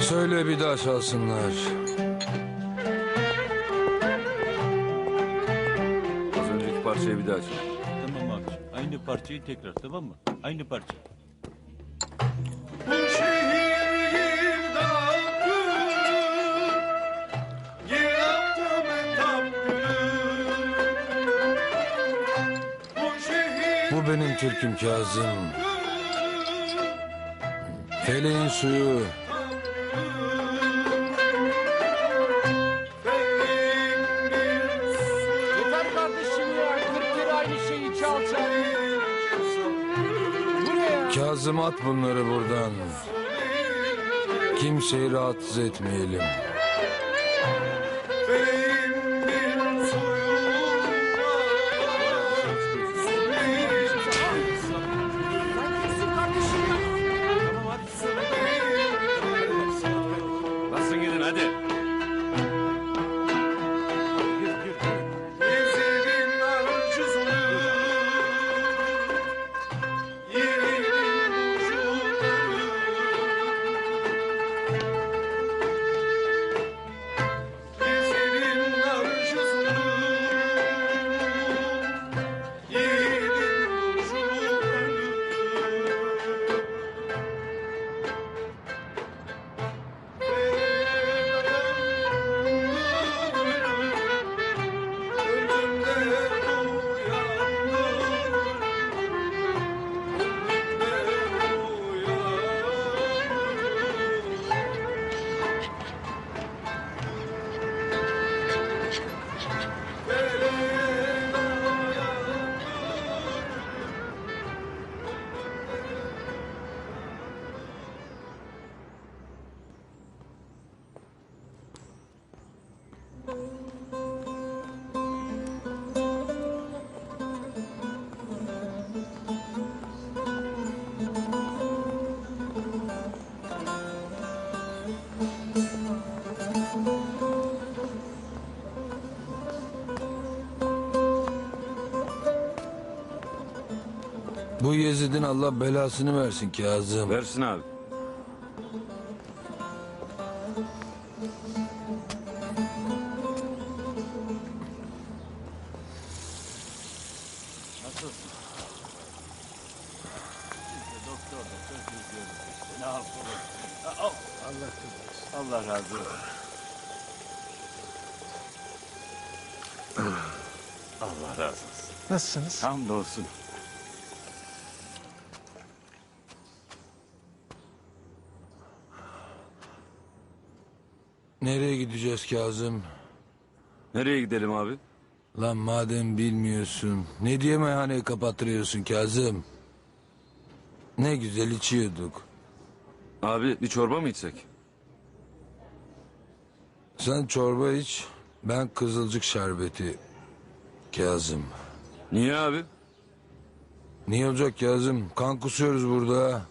Söyle bir daha çalsınlar. Az önceki parçayı bir daha çal. Tamam abi. Aynı parçayı tekrar tamam mı? Aynı parça. Bu şehir girdabı Yaptım etapları Bu şehir Bu benim türküm Kazım. Feleğin suyu. Yeter kardeşim ya. 40 kere aynı şeyi çal çal. Kazım at bunları buradan. Kimseyi rahatsız etmeyelim. Bu Yezid'in Allah belasını versin Kazım. Versin abi. Allah razı olsun. Allah razı olsun. Nasılsınız? Hamdolsun. Nereye gideceğiz Kazım? Nereye gidelim abi? Lan madem bilmiyorsun. Ne diye meyhaneyi kapattırıyorsun Kazım? Ne güzel içiyorduk. Abi bir çorba mı içsek? Sen çorba iç. Ben kızılcık şerbeti. Kazım. Niye abi? Niye olacak Kazım? Kan kusuyoruz burada.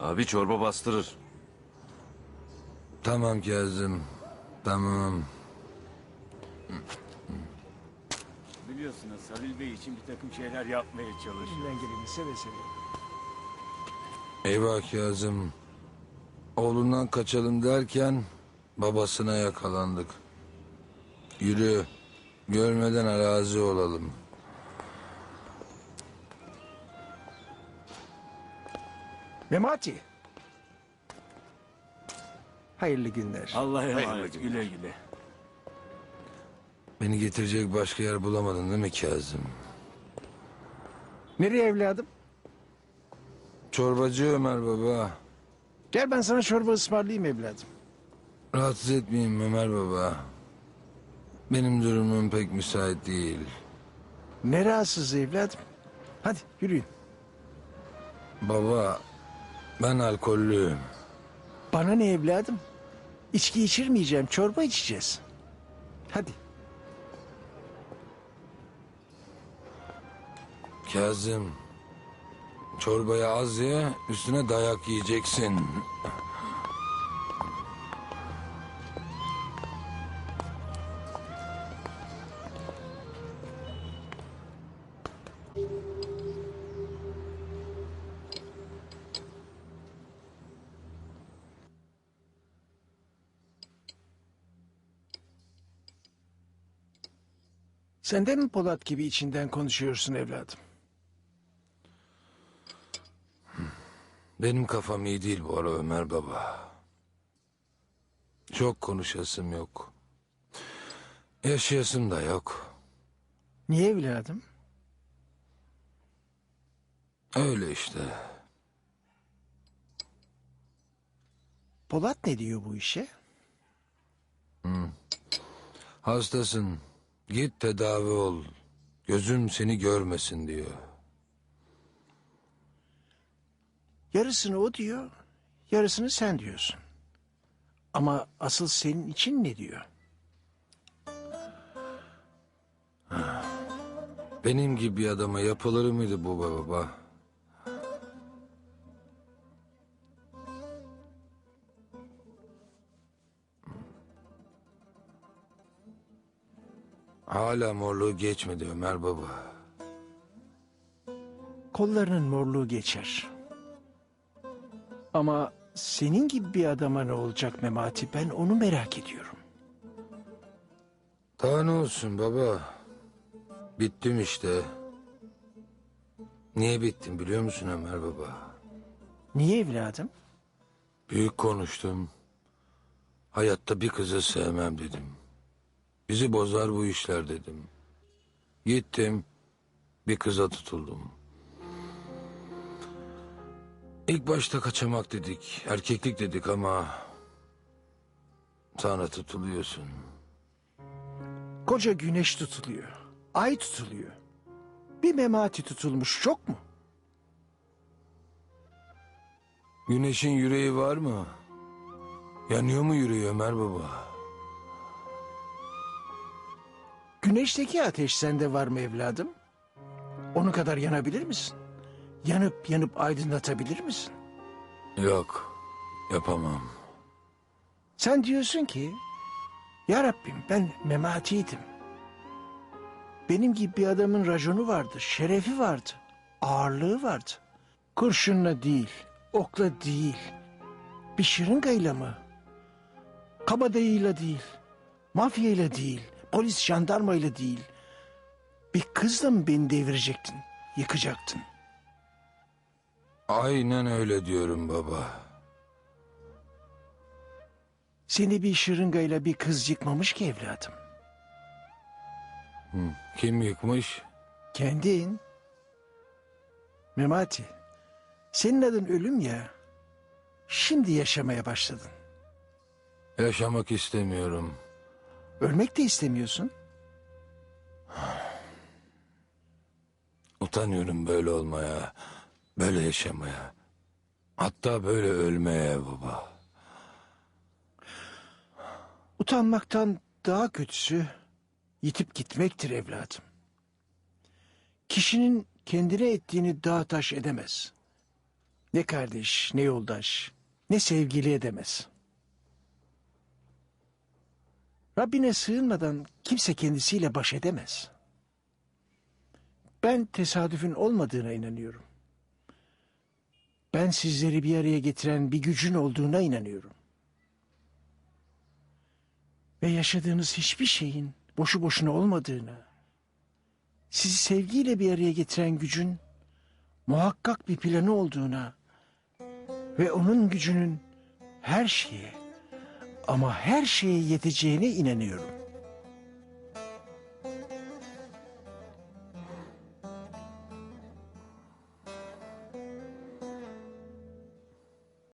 Abi çorba bastırır. Tamam Kazım. Tamam. Biliyorsunuz Halil Bey için bir takım şeyler yapmaya çalışıyor. Elimden geleni seve seve. Eyvah Kazım. Oğlundan kaçalım derken babasına yakalandık. Yürü. Görmeden arazi olalım. Memati. Hayırlı günler. Allah'a emanet güle güle. Beni getirecek başka yer bulamadın değil mi Kazım? Nereye evladım? Çorbacı Ömer baba. Gel ben sana çorba ısmarlayayım evladım. Rahatsız etmeyin Ömer baba. Benim durumum pek müsait değil. Ne rahatsız evladım? Hadi yürüyün. Baba ben alkollüyüm. Bana ne evladım? İçki içirmeyeceğim, çorba içeceğiz. Hadi. Kazım. Çorbayı az ye üstüne dayak yiyeceksin. Sen de mi Polat gibi içinden konuşuyorsun evladım? Benim kafam iyi değil bu ara Ömer baba. Çok konuşasım yok. Yaşayasım da yok. Niye evladım? Öyle işte. Polat ne diyor bu işe? Hastasın. Git tedavi ol. Gözüm seni görmesin diyor. Yarısını o diyor, yarısını sen diyorsun. Ama asıl senin için ne diyor? Benim gibi adama yapılır mıydı bu baba? Hala morluğu geçmedi Ömer baba. Kollarının morluğu geçer. Ama senin gibi bir adama ne olacak Memati ben onu merak ediyorum. Daha ne olsun baba? Bittim işte. Niye bittim biliyor musun Ömer baba? Niye evladım? Büyük konuştum. Hayatta bir kızı sevmem dedim. Bizi bozar bu işler dedim. Gittim. Bir kıza tutuldum. İlk başta kaçamak dedik. Erkeklik dedik ama... Sana tutuluyorsun. Koca güneş tutuluyor. Ay tutuluyor. Bir memati tutulmuş çok mu? Güneşin yüreği var mı? Yanıyor mu yüreği Ömer baba? Güneşteki ateş sende var mı evladım? Onu kadar yanabilir misin? Yanıp yanıp aydınlatabilir misin? Yok. Yapamam. Sen diyorsun ki, Ya Rabbim ben mematiydim. Benim gibi bir adamın raconu vardı, şerefi vardı, ağırlığı vardı. Kurşunla değil, okla değil, bir şırıngayla mı? Kabadayıyla değil, mafyayla değil, polis jandarmayla değil. Bir kızla mı beni devirecektin, yıkacaktın? Aynen öyle diyorum baba. Seni bir şırıngayla bir kız yıkmamış ki evladım. Kim yıkmış? Kendin. Memati. Senin adın ölüm ya. Şimdi yaşamaya başladın. Yaşamak istemiyorum. Ölmek de istemiyorsun. Utanıyorum böyle olmaya, böyle yaşamaya. Hatta böyle ölmeye baba. Utanmaktan daha kötüsü yitip gitmektir evladım. Kişinin kendine ettiğini dağ taş edemez. Ne kardeş, ne yoldaş, ne sevgili edemez. Rabbine sığınmadan kimse kendisiyle baş edemez. Ben tesadüfün olmadığına inanıyorum. Ben sizleri bir araya getiren bir gücün olduğuna inanıyorum. Ve yaşadığınız hiçbir şeyin boşu boşuna olmadığına, sizi sevgiyle bir araya getiren gücün muhakkak bir planı olduğuna ve onun gücünün her şeye ama her şeye yeteceğine inanıyorum.